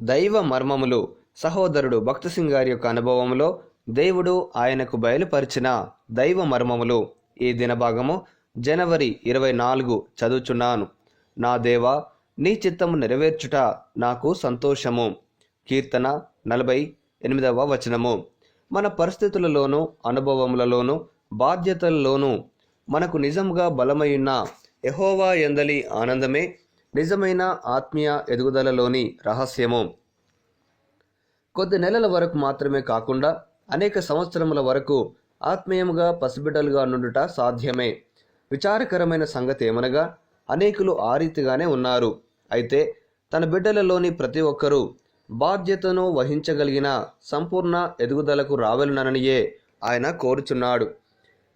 దైవ మర్మములు సహోదరుడు భక్త సింగ్ గారి యొక్క అనుభవంలో దేవుడు ఆయనకు బయలుపరిచిన దైవ మర్మములు ఈ దినభాగము జనవరి ఇరవై నాలుగు చదువుచున్నాను. నా దేవా నీ చిత్తము నెరవేర్చుట నాకు సంతోషము. కీర్తన నలభై ఎనిమిదవ వచనము. మన పరిస్థితులలోనూ అనుభవములలోనూ బాధ్యతలలోనూ మనకు నిజంగా బలమైన యహోవా ఎందలి ఆనందమే నిజమైన ఆత్మీయ ఎదుగుదలలోని రహస్యము. కొద్ది నెలల వరకు మాత్రమే కాకుండా అనేక సంవత్సరముల వరకు ఆత్మీయముగా పసిబిడ్డలుగా నుండుట సాధ్యమే. విచారకరమైన సంగతి ఏమనగా అనేకులు ఆ రీతిగానే ఉన్నారు. అయితే తన బిడ్డలలోని ప్రతి ఒక్కరూ బాధ్యతను వహించగలిగిన సంపూర్ణ ఎదుగుదలకు రావలననియే ఆయన కోరుచున్నాడు.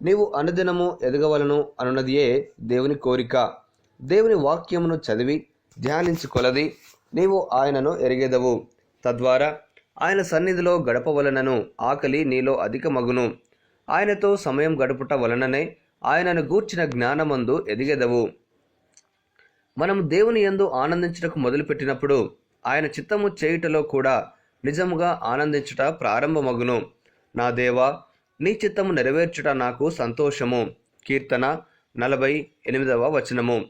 నీవు అనుదినము ఎదగవలను అనున్నదియే దేవుని కోరిక. దేవుని వాక్యమును చదివి ధ్యానించుకొలది నీవు ఆయనను ఎరిగెదవు. తద్వారా ఆయన సన్నిధిలో గడపవలనను ఆకలి నీలో అధికమగును. ఆయనతో సమయం గడుపుట వలననే ఆయనను గూర్చిన జ్ఞానమందు ఎదిగెదవు. మనం దేవుని యందు ఆనందించుటకు మొదలుపెట్టినప్పుడు ఆయన చిత్తము చేయుటలో కూడా నిజముగా ఆనందించుట ప్రారంభమగును. నా దేవా నీ చిత్తము నెరవేర్చుట నాకు సంతోషము. కీర్తన నలభై ఎనిమిదవ వచనము.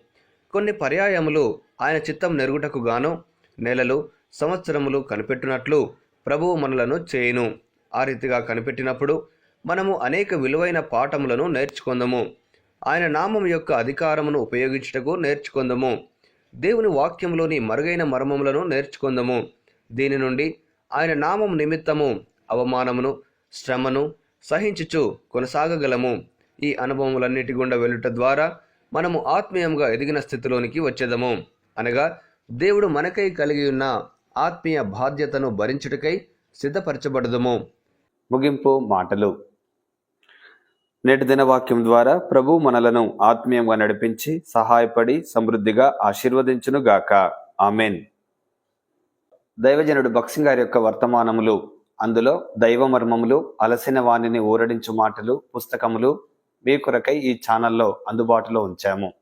కొన్ని పర్యాయములు ఆయన చిత్తం నెరుగుటకు గాను నెలలు సంవత్సరములు కనిపెట్టినట్లు ప్రభువు మనలను చేయును. ఆ రీతిగా కనిపెట్టినప్పుడు మనము అనేక విలువైన పాఠములను నేర్చుకుందము. ఆయన నామం యొక్క అధికారమును ఉపయోగించుటకు నేర్చుకుందము. దేవుని వాక్యంలోని మరుగైన మర్మములను నేర్చుకుందము. దీని నుండి ఆయన నామం నిమిత్తము అవమానమును శ్రమను సహించుచు కొనసాగగలము. ఈ అనుభవములన్నిటి గుండా వెళ్ళుట ద్వారా మనము ఆత్మీయంగా ఎదిగిన స్థితిలోనికి వచ్చేదము. అనగా దేవుడు మనకై కలిగి ఉన్న ఆత్మీయ బాధ్యతను భరించుటకై సిద్ధపరచబడదము. ముగింపు మాటలు. నేటి దినవాక్యం ద్వారా ప్రభు మనలను ఆత్మీయంగా నడిపించి సహాయపడి సమృద్ధిగా ఆశీర్వదించును గాక ఆమెన్. దైవజనుడు బక్సింగ్ గారి యొక్క వర్తమానములు అందులో దైవ మర్మములు అలసిన వాణిని ఊరడించు మాటలు పుస్తకములు మీ కొరకై ఈ ఛానల్లో అందుబాటులో ఉంచాము.